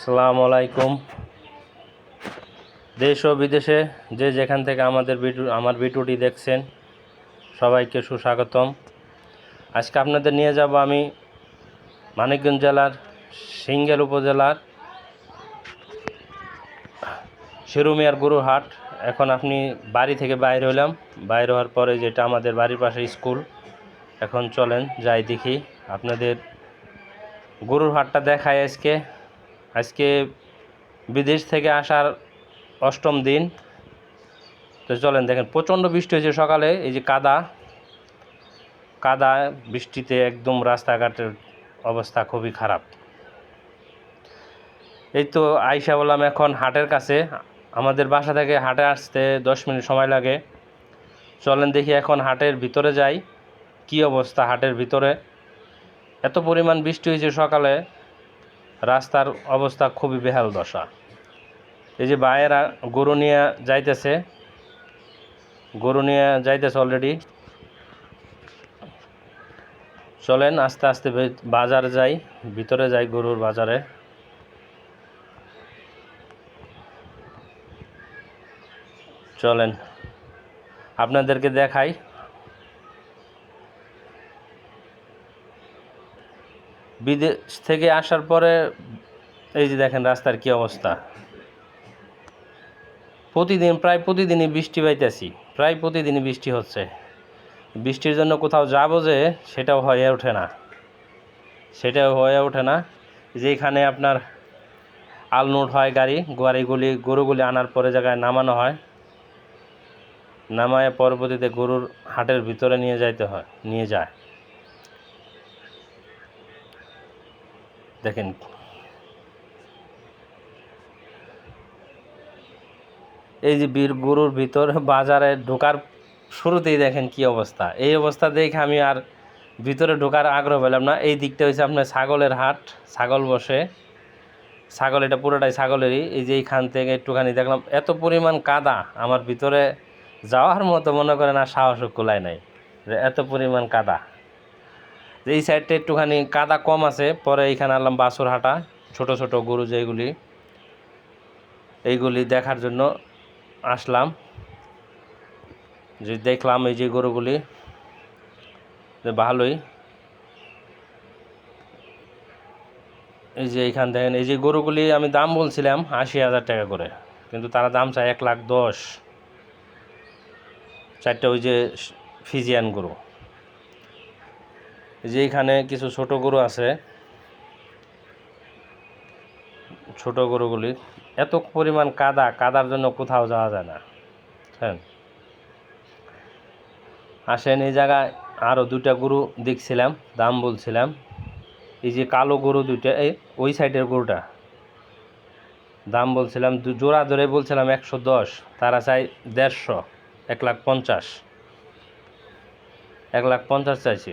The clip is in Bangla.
আসসালামু আলাইকুম। দেশ ও বিদেশে যে যেখান থেকে আমাদের ভিডিও, আমার ভিডিওটি দেখছেন, সবাইকে সুস্বাগতম। আজকে আপনাদের নিয়ে যাব আমি মানিকগঞ্জ জেলার সিঙ্গেল উপজেলার শিরুমিয়ার গরুর হাট এখন আপনি বাড়ি থেকে বাইরে হলাম বাইরে হওয়ার পরে যেটা আমাদের বাড়ির পাশে স্কুল, এখন চলেন যাই দেখি। আপনাদের গরুর হাটটা দেখায় আজকে। আজকে বিদেশ থেকে আসার অষ্টম দিন। তো চলেন দেখেন, প্রচণ্ড বৃষ্টি হয়েছে সকালে, এই যে কাদা। কাদা, বৃষ্টিতে একদম রাস্তাঘাটের অবস্থা খুবই খারাপ। এই তো আইসা বললাম এখন হাটের কাছে। আমাদের বাসা থেকে হাটে আসতে দশ মিনিট সময় লাগে। চলেন দেখি এখন হাটের ভিতরে যাই। কি অবস্থা হাটের ভিতরে? এত পরিমাণ বৃষ্টি হয়েছে সকালে। রাস্তার অবস্থা খুবই বেহাল দশা। এই যে ভাইয়েরা গরু নিয়ে যাইতেছে, গরু নিয়ে যাইতেছে অলরেডি চলেন আস্তে আস্তে বাজারে যাই, ভিতরে যাই গরুর বাজারে। চলেন, আপনাদেরকে দেখাই। বিদেশ থেকে আসার পরে, এই যে দেখেন রাস্তার কি অবস্থা। প্রতিদিন, প্রায় প্রতিদিনই বৃষ্টি পাইতেছি প্রায় প্রতিদিনই বৃষ্টি হচ্ছে। বৃষ্টির জন্য কোথাও যাব যে, সেটাও হয়ে ওঠে না। সেটাও হয়ে ওঠে না। যেখানে আপনার আলনোট হয় গাড়ি, গাড়িগুলি, গরুগুলি আনার পরে জায়গায় নামানো হয়। নামায় পরবর্তীতে গরুর হাটের ভিতরে নিয়ে যাইতে হয়, নিয়ে যায়। দেখেন। এই যে বীর গরুর ভিতর বাজারে ঢোকার শুরুতেই দেখেন কি অবস্থা। এই অবস্থা দেখে আমি আর ভিতরে ঢোকার আগ্রহ পেলাম না। এই দিকটা হচ্ছে আপনার ছাগলের হাট, ছাগল বসে। ছাগল এটা পুরোটাই ছাগলেরই। এই যে এইখান থেকে একটুখানি দেখলাম, এত পরিমাণ কাদা। আমার ভিতরে যাওয়ার মতো মনে করেন আর সাহস কুলায় নাই। যে এত পরিমাণ কাদা। এই সাইডটা একটুখানি কাদা কম আছে, পরে এইখানে আনলাম বাছুর হাটা, ছোট ছোট গরু যেগুলি। এইগুলি দেখার জন্য আসলাম। যে দেখলাম এই যে গরুগুলি, যে ভালোই। এই যে এইখান দেখেন, এই যে গরুগুলি আমি দাম বলছিলাম আশি হাজার টাকা করে, কিন্তু তারা দাম চায় এক লাখ দশ। চারটা ওই যে ফিজিয়ান গরু। যে এইখানে কিছু ছোট গরু আছে। ছোট গরুগুলি এত পরিমাণ কাদা, কাদার জন্য কোথাও যাওয়া যায় না। হ্যাঁ। আসেন এই জায়গায় আরও দুটা গরু দেখছিলাম, দাম বলছিলাম। এই যে কালো গরু দুইটা, এই ওই সাইডের গরুটা। দাম বলছিলাম জোড়া ধরে বলছিলাম একশো দশ, তারা চাই দেড়শো, এক লাখ পঞ্চাশ। এক লাখ পঞ্চাশ চাইছি।